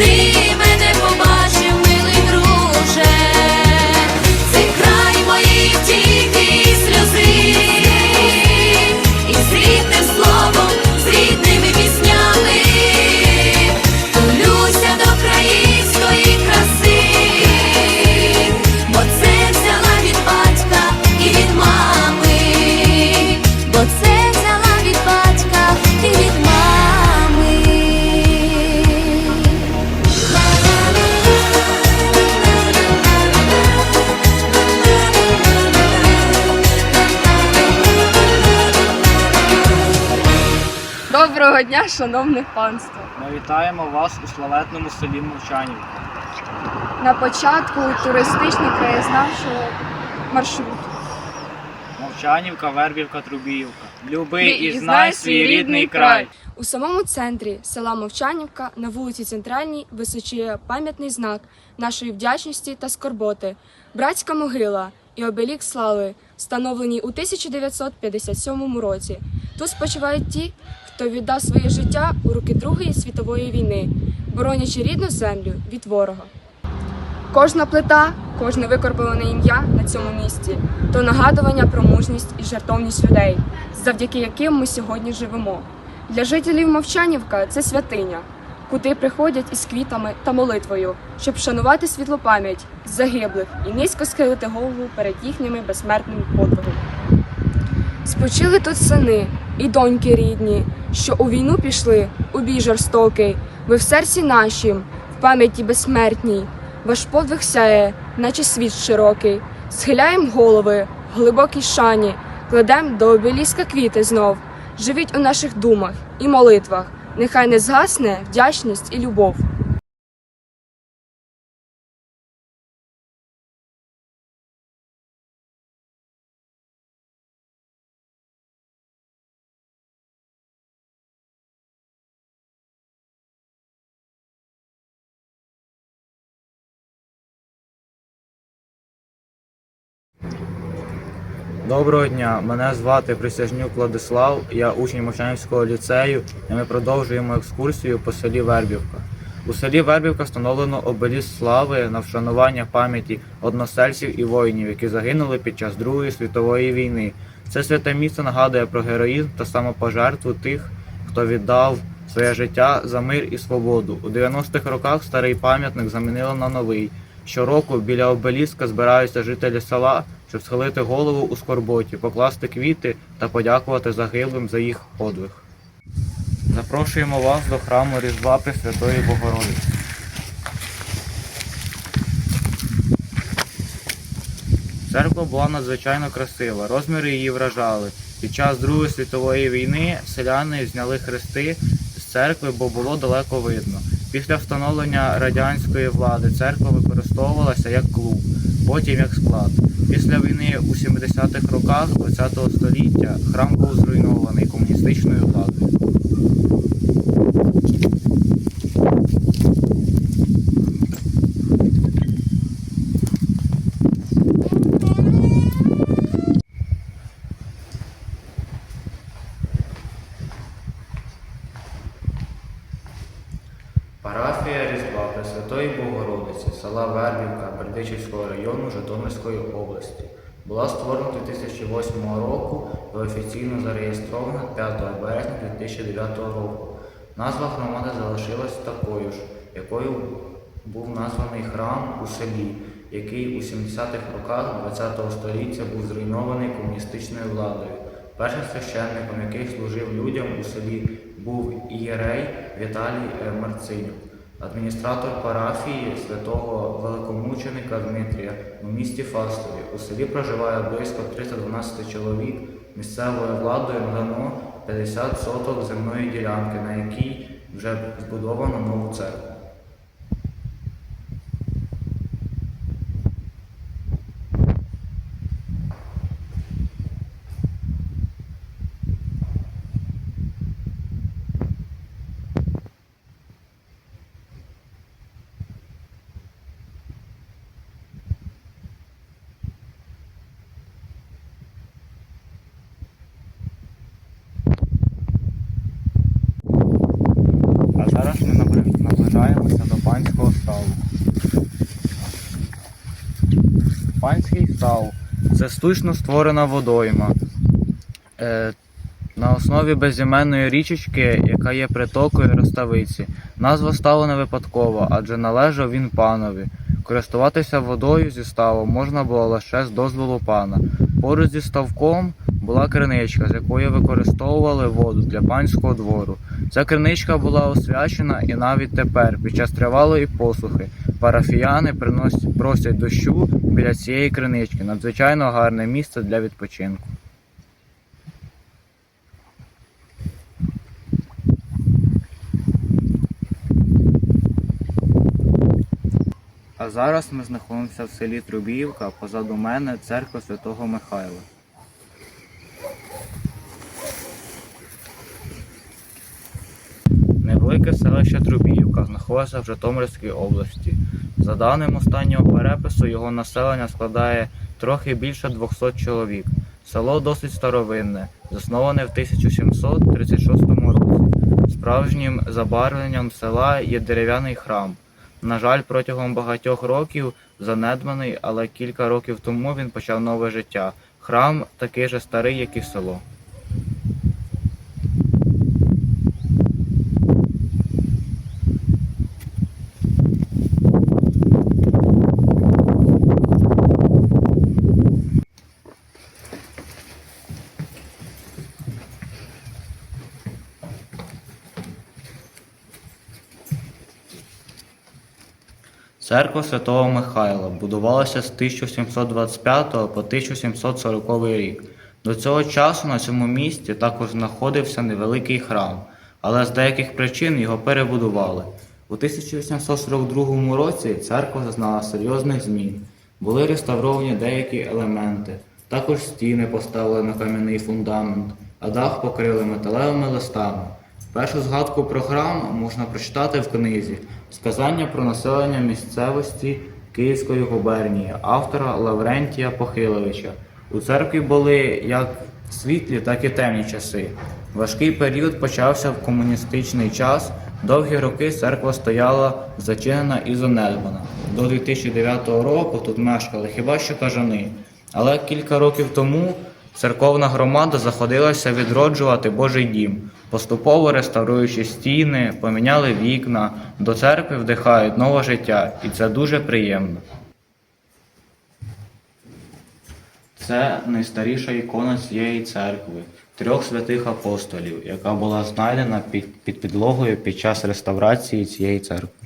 be Доброго дня, шановне панство! Ми вітаємо вас у славетному селі Мовчанівка. На початку туристичний краєзнавчого маршруту. Мовчанівка, Вербівка, Трубіївка. Люби Ти і знай свій рідний край. У самому центрі села Мовчанівка на вулиці Центральній височіє пам'ятний знак нашої вдячності та скорботи. Братська могила і обелік слави, встановлені у 1957 році. Тут спочивають ті, хто віддав своє життя у руки Другої світової війни, боронячи рідну землю від ворога. Кожна плита, кожне викорбоване ім'я на цьому місці то нагадування про мужність і жертовність людей, завдяки яким ми сьогодні живемо. Для жителів Мовчанівка це святиня, куди приходять із квітами та молитвою, щоб вшанувати світлу пам'ять загиблих і низько схилити голову перед їхніми безсмертними подвигами. Спочили тут сини і доньки рідні, що у війну пішли у бій жорстокий. Ви в серці нашім, в пам'яті безсмертній. Ваш подвиг сяє, наче світ широкий. Схиляєм голови в глибокій шані, кладем до обеліска квіти знов. Живіть у наших думах і молитвах. Нехай не згасне вдячність і любов. Доброго дня, мене звати Присяжнюк Владислав, я учень Мовчанівського ліцею, і ми продовжуємо екскурсію по селі Вербівка. У селі Вербівка встановлено обеліс слави на вшанування пам'яті односельців і воїнів, які загинули під час Другої світової війни. Це святе місце нагадує про героїзм та самопожертву тих, хто віддав своє життя за мир і свободу. У 90-х роках старий пам'ятник замінили на новий. Щороку біля обеліска збираються жителі села, щоб схилити голову у скорботі, покласти квіти та подякувати загиблим за їх подвиг. Запрошуємо вас до храму Різдва Пресвятої Богородиці. Церква була надзвичайно красива, розміри її вражали. Під час Другої світової війни селяни зняли хрести з церкви, бо було далеко видно. Після встановлення радянської влади церква використовувалася як клуб, потім як склад. Після війни у 70-х роках ХХ століття храм був зруйнований комуністичною владою. Парафія Пресвятої Богородиці села Вербівка Бердичівського району Житомирської області була створена 2008 року і офіційно зареєстрована 5 березня 2009 року. Назва громади залишилась такою ж, якою був названий храм у селі, який у 70-х роках ХХ століття був зруйнований комуністичною владою. Першим священником, який служив людям у селі, був ієрей Віталій Марцинюк, адміністратор парафії святого великомученика Дмитрія у місті Фастові. У селі проживає близько 312 чоловік. Місцевою владою надано 50 соток земної ділянки, на якій вже збудовано нову церкву. А зараз ми набри- наближаємося до панського ставу. Панський став це штучно створена водойма. Е, на основі безіменної річечки, яка є притокою Роставиці. Назва ставу не випадкова, адже належав він панові. Користуватися водою зі ставу можна було лише з дозволу пана. Поруч зі ставком була криничка, з якої використовували воду для панського двору. Ця криничка була освячена і навіть тепер, під час тривалої посухи, парафіяни приносять, просять дощу біля цієї кринички надзвичайно гарне місце для відпочинку. А зараз ми знаходимося в селі Трубіївка позаду мене церква Святого Михайла. Невелике селище Трубіївка знаходиться в Житомирській області. За даним останнього перепису, його населення складає трохи більше 200 чоловік. Село досить старовинне, засноване в 1736 році. Справжнім забарвленням села є дерев'яний храм. На жаль, протягом багатьох років занедбаний, але кілька років тому він почав нове життя. Храм такий же старий, як і село. Церква Святого Михайла будувалася з 1725 по 1740 рік. До цього часу на цьому місці також знаходився невеликий храм, але з деяких причин його перебудували. У 1842 році церква зазнала серйозних змін. Були реставровані деякі елементи, також стіни поставили на кам'яний фундамент, а дах покрили металевими листами. Першу згадку про храм можна прочитати в книзі Сказання про населення місцевості Київської губернії автора Лаврентія Похиловича. У церкві були як світлі, так і темні часи. Важкий період почався в комуністичний час. Довгі роки церква стояла зачинена і занедбана. До 2009 року тут мешкали хіба що кажани. Але кілька років тому церковна громада заходилася відроджувати Божий дім, поступово реставруючи стіни, поміняли вікна, до церкви вдихають нове життя, і це дуже приємно. Це найстаріша ікона цієї церкви трьох святих апостолів, яка була знайдена під, під підлогою під час реставрації цієї церкви.